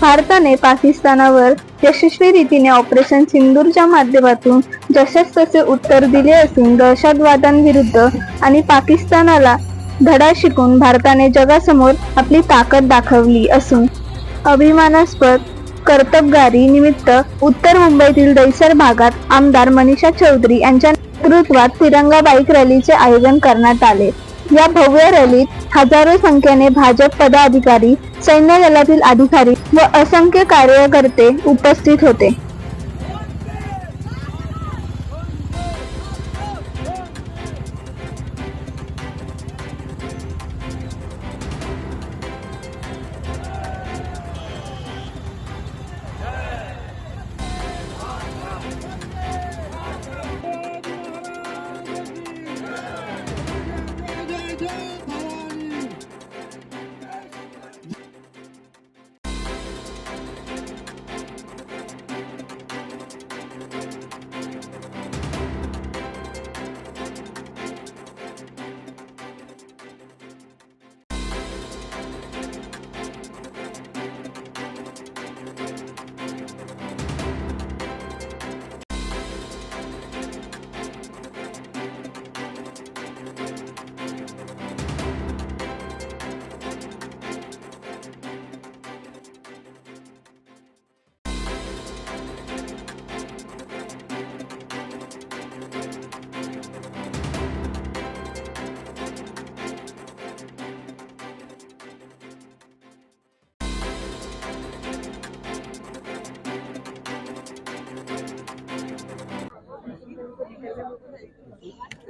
भारताने पाकिस्तानावर यशस्वी रीतीने ऑपरेशन सिंदूरच्या माध्यमातून जशास तसे उत्तर दिले असून दहशतवादांविरुद्ध आणि पाकिस्तानाला धडा शिकून भारताने जगासमोर आपली ताकद दाखवली असून अभिमानास्पद कर्तबगारी निमित्त उत्तर मुंबईतील दैसर भागात आमदार मनीषा चौधरी यांच्या नेतृत्वात तिरंगा बाईक रॅलीचे आयोजन करण्यात आले. या भव्य रॅलीत हजारो संख्येने भाजप पदाधिकारी सैन्य दलातील अधिकारी व असंख्य कार्यकर्ते उपस्थित होते. Bye.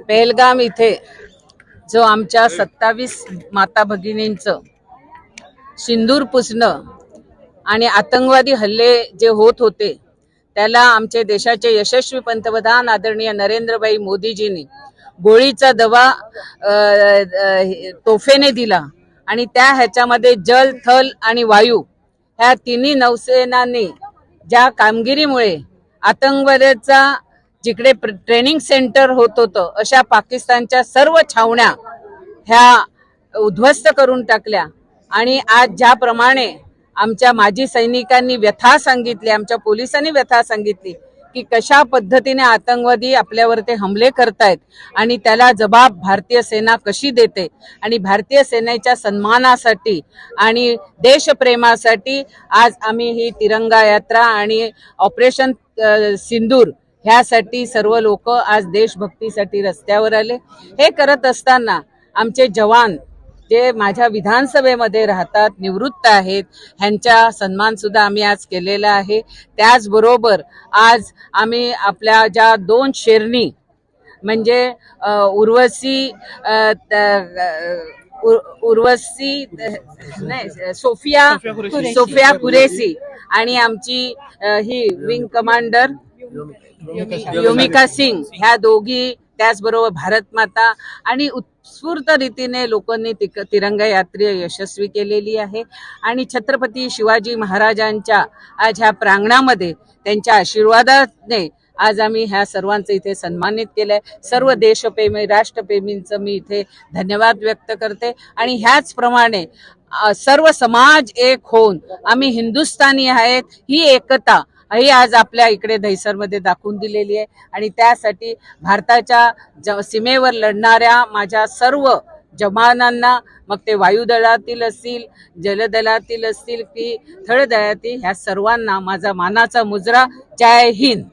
बेलगाम इथे जो आमच्या सत्तावीस माता भगिनींचं सिंदूर पुसणं आणि आतंकवादी हल्ले जे होत होते त्याला आमचे देशाचे यशस्वी पंतप्रधान आदरणीय नरेंद्रभाई मोदीजींनी गोळीचा दवा तोफेने दिला आणि त्या ह्याच्यामध्ये जल थल आणि वायू ह्या तिन्ही नौसेनांनी ज्या कामगिरीमुळे आतंकवादाचा जिकडे प्र- ट्रेनिंग सेंटर होत होतं अशा पाकिस्तानच्या सर्व छावण्या ह्या उद्ध्वस्त करून टाकल्या. आणि आज ज्याप्रमाणे आमच्या माजी सैनिकांनी व्यथा सांगितली आमच्या पोलिसांनी व्यथा सांगितली की कशा पद्धतीने आतंकवादी आपल्यावर ते हमले करतायत आणि त्याला जबाब भारतीय सेना कशी देते आणि भारतीय सेनेच्या सन्मानासाठी आणि देशप्रेमासाठी आज आम्ही ही तिरंगा यात्रा आणि ऑपरेशन सिंदूर ह्यासाठी सर्व लोक आज देशभक्तीसाठी रस्त्यावर आले. हे करत असताना आमचे जवान जे माझ्या विधानसभेमध्ये राहतात निवृत्त आहेत ह्यांचा सन्मान सुद्धा आम्ही आज केलेला आहे. त्याचबरोबर आज आम्ही आपल्या ज्या दोन शेरणी म्हणजे उर्वशी उर- उर्वशी नाही सोफिया सोफिया कुरेसी आणि आमची ही विंग कमांडर योमिका सिंग. ह्या दोघी त्याचबरोबर भारत माता आणि उत्स्फूर्त रीतीने लोकांनी तिरंगा यात्रा यशस्वी केलेली आहे. आणि छत्रपती शिवाजी महाराजांच्या आज ह्या प्रांगणामध्ये त्यांच्या आशीर्वादाने आज आम्ही ह्या सर्वांचं इथे सन्मानित केलंय. सर्व देशप्रेमी राष्ट्रप्रेमींचं मी इथे धन्यवाद व्यक्त करते. आणि ह्याचप्रमाणे सर्व समाज एक होऊन आम्ही हिंदुस्थानी आहेत ही एकता ही आज आपल्या इकडे दहिसरमध्ये दाखवून दिलेली आहे. आणि त्यासाठी भारताच्या ज सीमेवर लढणाऱ्या माझ्या सर्व जवानांना मग ते वायुदलातील असतील जलदलातील असतील की थळदलातील ह्या सर्वांना माझा मानाचा मुजरा. जय हिंद.